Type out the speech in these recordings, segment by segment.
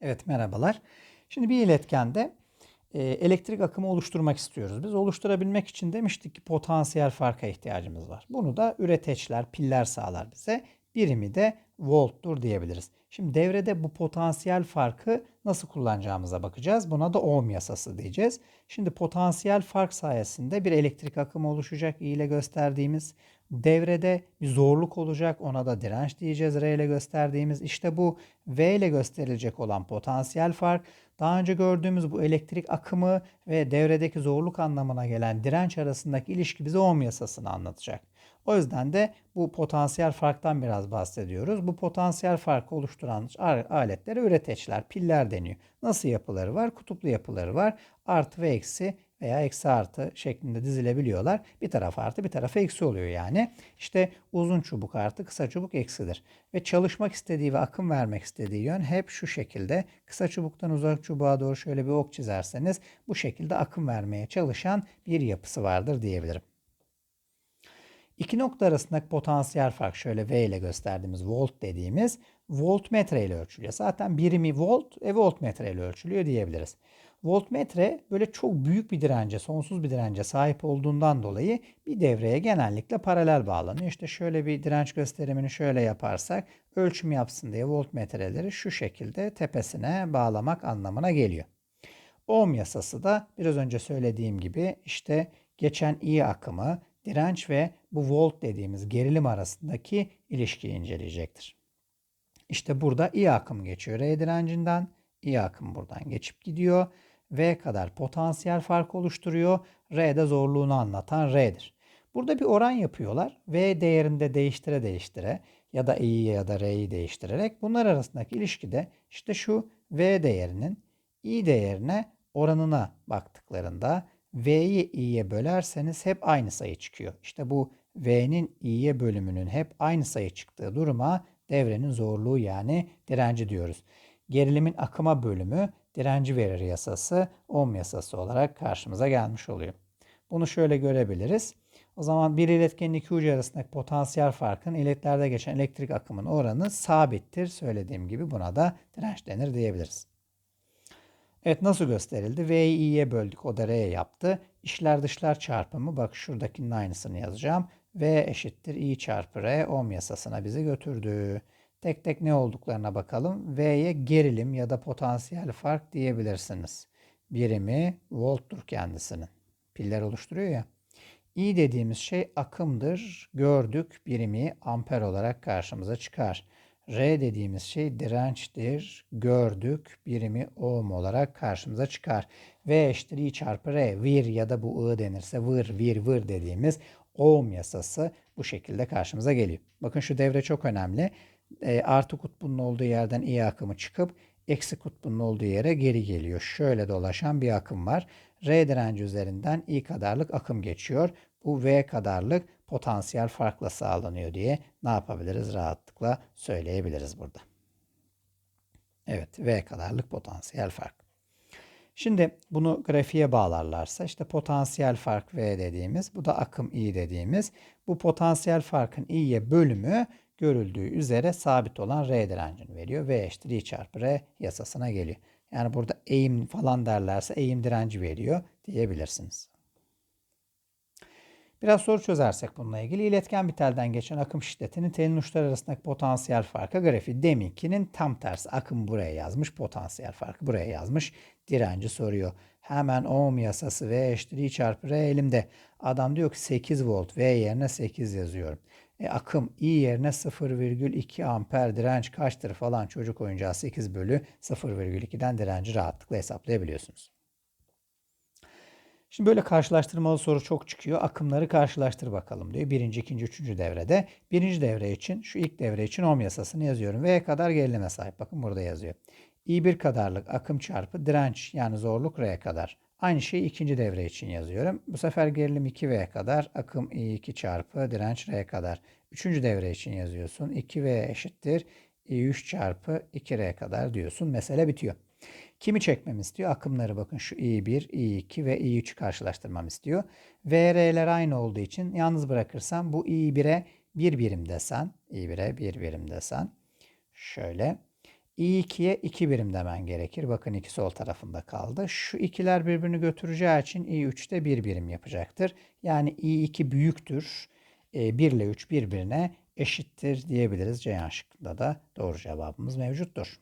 Evet merhabalar. Şimdi bir iletkende e, elektrik akımı oluşturmak istiyoruz. Biz oluşturabilmek için demiştik ki potansiyel farka ihtiyacımız var. Bunu da üreteçler, piller sağlar bize. Birimi de volttur diyebiliriz. Şimdi devrede bu potansiyel farkı nasıl kullanacağımıza bakacağız. Buna da Ohm yasası diyeceğiz. Şimdi potansiyel fark sayesinde bir elektrik akımı oluşacak i ile gösterdiğimiz. Devrede bir zorluk olacak. Ona da direnç diyeceğiz R ile gösterdiğimiz. İşte bu V ile gösterilecek olan potansiyel fark daha önce gördüğümüz bu elektrik akımı ve devredeki zorluk anlamına gelen direnç arasındaki ilişki bize Ohm yasasını anlatacak. O yüzden de bu potansiyel farktan biraz bahsediyoruz. Bu potansiyel farkı oluşturan aletlere üreteçler, piller deniyor. Nasıl yapıları var? Kutuplu yapıları var. Artı ve eksi veya eksi artı şeklinde dizilebiliyorlar. Bir taraf artı bir taraf eksi oluyor yani. İşte uzun çubuk artı kısa çubuk eksidir. Ve çalışmak istediği ve akım vermek istediği yön hep şu şekilde. Kısa çubuktan uzak çubuğa doğru şöyle bir ok çizerseniz bu şekilde akım vermeye çalışan bir yapısı vardır diyebilirim. İki nokta arasındaki potansiyel fark şöyle V ile gösterdiğimiz volt dediğimiz voltmetre ile ölçülüyor. Zaten birimi volt e voltmetre ile ölçülüyor diyebiliriz. Voltmetre böyle çok büyük bir dirence, sonsuz bir dirence sahip olduğundan dolayı bir devreye genellikle paralel bağlanıyor. İşte şöyle bir direnç gösterimini şöyle yaparsak ölçüm yapsın diye voltmetreleri şu şekilde tepesine bağlamak anlamına geliyor. Ohm yasası da biraz önce söylediğim gibi işte geçen I akımı, direnç ve bu volt dediğimiz gerilim arasındaki ilişkiyi inceleyecektir. İşte burada I akım geçiyor R direncinden. I akım buradan geçip gidiyor. V kadar potansiyel fark oluşturuyor. R de zorluğunu anlatan R'dir. Burada bir oran yapıyorlar. V değerinde değiştire değiştire ya da I'yi ya da R'yi değiştirerek bunlar arasındaki ilişkide işte şu V değerinin I değerine oranına baktıklarında V'yi i'ye bölerseniz hep aynı sayı çıkıyor. İşte bu V'nin i'ye bölümünün hep aynı sayı çıktığı duruma devrenin zorluğu yani direnci diyoruz. Gerilimin akıma bölümü direnci verir yasası, ohm yasası olarak karşımıza gelmiş oluyor. Bunu şöyle görebiliriz. O zaman bir iletkenin iki ucu arasındaki potansiyel farkın iletlerde geçen elektrik akımının oranı sabittir. Söylediğim gibi buna da direnç denir diyebiliriz. Evet nasıl gösterildi? V'yi i'ye böldük. O da R yaptı. İşler dışlar çarpımı. Bak şuradakinin aynısını yazacağım. V eşittir i çarpı R ohm yasasına bizi götürdü. Tek tek ne olduklarına bakalım. V'ye gerilim ya da potansiyel fark diyebilirsiniz. Birimi volttur kendisinin. Piller oluşturuyor ya. I dediğimiz şey akımdır. Gördük birimi amper olarak karşımıza çıkar. R dediğimiz şey dirençtir. Gördük. Birimi ohm olarak karşımıza çıkar. V eşittir I çarpı R. Vir ya da bu I denirse vır, vir, vır dediğimiz ohm yasası bu şekilde karşımıza geliyor. Bakın şu devre çok önemli. E, artı kutbunun olduğu yerden I akımı çıkıp eksi kutbunun olduğu yere geri geliyor. Şöyle dolaşan bir akım var. R direnci üzerinden I kadarlık akım geçiyor. Bu V kadarlık potansiyel farkla sağlanıyor diye ne yapabiliriz rahatlıkla söyleyebiliriz burada. Evet V kadarlık potansiyel fark. Şimdi bunu grafiğe bağlarlarsa işte potansiyel fark V dediğimiz bu da akım I dediğimiz bu potansiyel farkın I'ye bölümü görüldüğü üzere sabit olan R direncini veriyor. V eşittir I çarpı R yasasına geliyor. Yani burada eğim falan derlerse eğim direnci veriyor diyebilirsiniz. Biraz soru çözersek bununla ilgili iletken bir telden geçen akım şiddetinin telin uçları arasındaki potansiyel farkı grafiği deminkinin tam tersi. Akım buraya yazmış, potansiyel farkı buraya yazmış. Direnci soruyor. Hemen ohm yasası V eşittir I çarpı R elimde. Adam diyor ki 8 volt V yerine 8 yazıyorum. E, akım I yerine 0,2 amper direnç kaçtır falan çocuk oyuncağı 8 bölü 0,2'den direnci rahatlıkla hesaplayabiliyorsunuz. Şimdi böyle karşılaştırmalı soru çok çıkıyor. Akımları karşılaştır bakalım diyor. Birinci, ikinci, üçüncü devrede. Birinci devre için şu ilk devre için ohm yasasını yazıyorum. V kadar gerilime sahip. Bakın burada yazıyor. I1 kadarlık akım çarpı direnç yani zorluk R kadar. Aynı şeyi ikinci devre için yazıyorum. Bu sefer gerilim 2V kadar, akım I2 çarpı direnç R kadar. Üçüncü devre için yazıyorsun. 2V eşittir I3 çarpı 2R kadar diyorsun. Mesele bitiyor. Kimi çekmemi istiyor? Akımları bakın şu I1, I2 ve I3 karşılaştırmam istiyor. VR'ler aynı olduğu için yalnız bırakırsam bu I1'e 1 birim desen, I1'e 1 birim desen şöyle. i2'ye 2 birim demen gerekir. Bakın iki sol tarafında kaldı. Şu ikiler birbirini götüreceği için i3 de 1 birim yapacaktır. Yani i2 büyüktür. 1 ile 3 birbirine eşittir diyebiliriz. Ceyhan şıkkında da doğru cevabımız mevcuttur.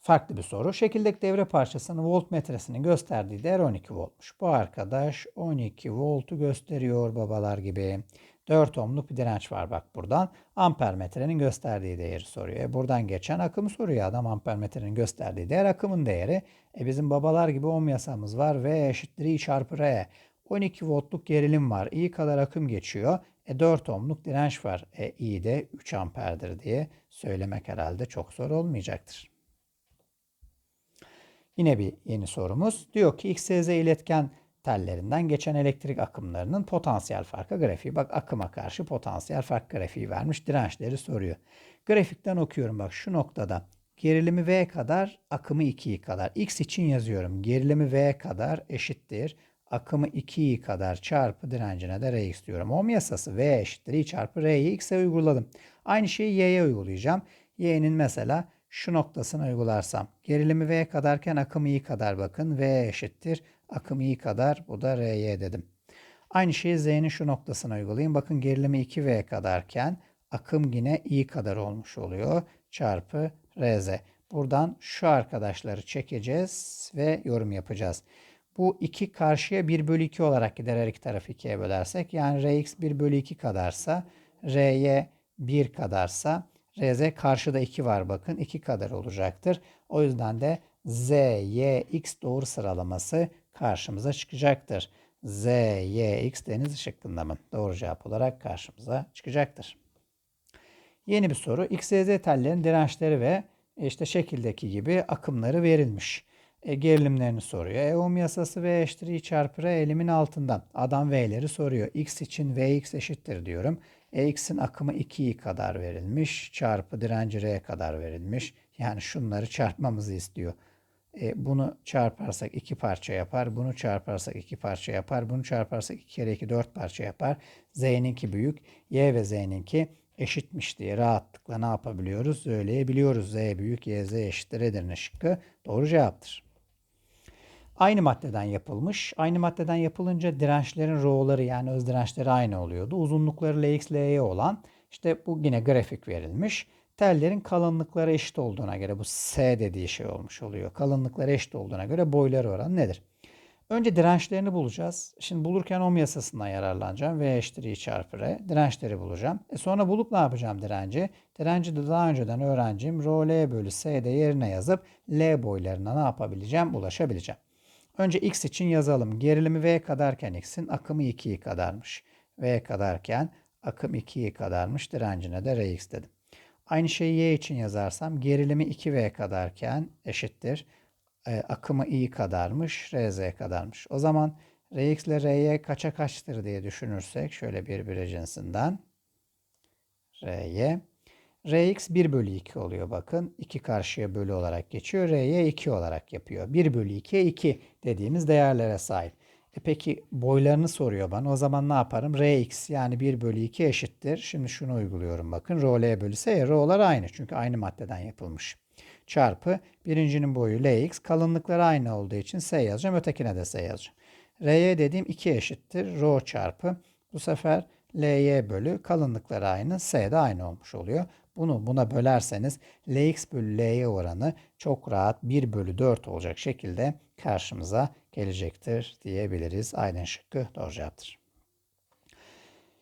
Farklı bir soru. Şekildeki devre parçasının voltmetresinin gösterdiği değer 12 voltmuş. Bu arkadaş 12 voltu gösteriyor babalar gibi. 4 ohmluk bir direnç var bak buradan. Ampermetrenin gösterdiği değeri soruyor. E buradan geçen akımı soruyor adam ampermetrenin gösterdiği değer akımın değeri. E bizim babalar gibi ohm yasamız var. V eşittir I çarpı R. 12 voltluk gerilim var. I kadar akım geçiyor. E 4 ohmluk direnç var. E I de 3 amperdir diye söylemek herhalde çok zor olmayacaktır. Yine bir yeni sorumuz. Diyor ki XYZ iletken tellerinden geçen elektrik akımlarının potansiyel farkı grafiği. Bak akıma karşı potansiyel fark grafiği vermiş. Dirençleri soruyor. Grafikten okuyorum bak şu noktada. Gerilimi V kadar, akımı 2i kadar. X için yazıyorum. Gerilimi V kadar eşittir. Akımı 2i kadar çarpı direncine de Rx diyorum. Ohm yasası V eşittir I çarpı R'yi X'e uyguladım. Aynı şeyi Y'ye uygulayacağım. Y'nin mesela şu noktasını uygularsam gerilimi V kadarken akım I kadar bakın. V eşittir. Akım I kadar bu da R'ye dedim. Aynı şeyi Z'nin şu noktasına uygulayayım. Bakın gerilimi 2V kadarken akım yine I kadar olmuş oluyor. Çarpı RZ. Buradan şu arkadaşları çekeceğiz ve yorum yapacağız. Bu 2 karşıya 1 bölü 2 olarak gider her iki tarafı 2'ye bölersek. Yani Rx 1 bölü 2 kadarsa Ry 1 kadarsa Rz karşıda 2 var bakın 2 kadar olacaktır. O yüzden de Z, Y, X doğru sıralaması karşımıza çıkacaktır. Z, Y, X deniz şıkkında? Doğru cevap olarak karşımıza çıkacaktır. Yeni bir soru. X, Y, Z tellerin dirençleri ve işte şekildeki gibi akımları verilmiş. E, gerilimlerini soruyor. E, ohm yasası V eşittir I çarpı R elimin altından. Adam V'leri soruyor. X için Vx eşittir diyorum. E, X'in akımı 2i kadar verilmiş. Çarpı direnci R kadar verilmiş. Yani şunları çarpmamızı istiyor. E, bunu çarparsak iki parça yapar. Bunu çarparsak iki parça yapar. Bunu çarparsak iki kere iki dört parça yapar. Z'ninki büyük. Y ve Z'ninki eşitmiş diye rahatlıkla ne yapabiliyoruz? Söyleyebiliyoruz. Z büyük, Y Z eşittir Edirne şıkkı. Doğru cevaptır. Aynı maddeden yapılmış. Aynı maddeden yapılınca dirençlerin rho'ları yani öz dirençleri aynı oluyordu. Uzunlukları Lx, Ly olan işte bu yine grafik verilmiş. Tellerin kalınlıkları eşit olduğuna göre bu S dediği şey olmuş oluyor. Kalınlıkları eşit olduğuna göre boyları oranı nedir? Önce dirençlerini bulacağız. Şimdi bulurken ohm yasasından yararlanacağım. V eşittir I çarpı R. Dirençleri bulacağım. E sonra bulup ne yapacağım direnci? Direnci de daha önceden öğrencim. Rho L bölü S'de yerine yazıp L boylarına ne yapabileceğim? Ulaşabileceğim. Önce x için yazalım. Gerilimi v kadarken x'in akımı 2i kadarmış. v kadarken akım 2i kadarmış. Direncine de rx dedim. Aynı şeyi y için yazarsam gerilimi 2v kadarken eşittir. E, akımı i kadarmış. rz kadarmış. O zaman rx ile ry kaça kaçtır diye düşünürsek şöyle birbiri cinsinden ry Rx 1 bölü 2 oluyor bakın. 2 karşıya bölü olarak geçiyor. R'ye 2 olarak yapıyor. 1 bölü 2'ye 2 dediğimiz değerlere sahip. E peki boylarını soruyor bana. O zaman ne yaparım? Rx yani 1 bölü 2 eşittir. Şimdi şunu uyguluyorum bakın. Rho L bölü S. Rho'lar aynı. Çünkü aynı maddeden yapılmış. Çarpı birincinin boyu Lx. Kalınlıkları aynı olduğu için S yazacağım. Ötekine de S yazacağım. R'ye dediğim 2 eşittir. Rho çarpı. Bu sefer Ly bölü kalınlıkları aynı. S de aynı olmuş oluyor. Bunu buna bölerseniz Lx bölü Ly oranı çok rahat 1 bölü 4 olacak şekilde karşımıza gelecektir diyebiliriz. Aynen şıkkı doğru cevaptır.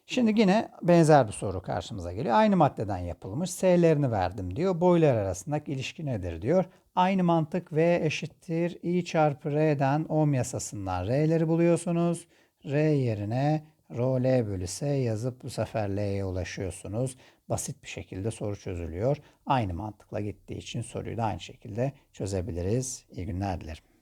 Şimdi yine benzer bir soru karşımıza geliyor. Aynı maddeden yapılmış. S'lerini verdim diyor. Boylar arasındaki ilişki nedir diyor. Aynı mantık V eşittir I çarpı R'den ohm yasasından R'leri buluyorsunuz. R yerine Rho L bölü S yazıp bu sefer L'ye ulaşıyorsunuz. Basit bir şekilde soru çözülüyor. Aynı mantıkla gittiği için soruyu da aynı şekilde çözebiliriz. İyi günler dilerim.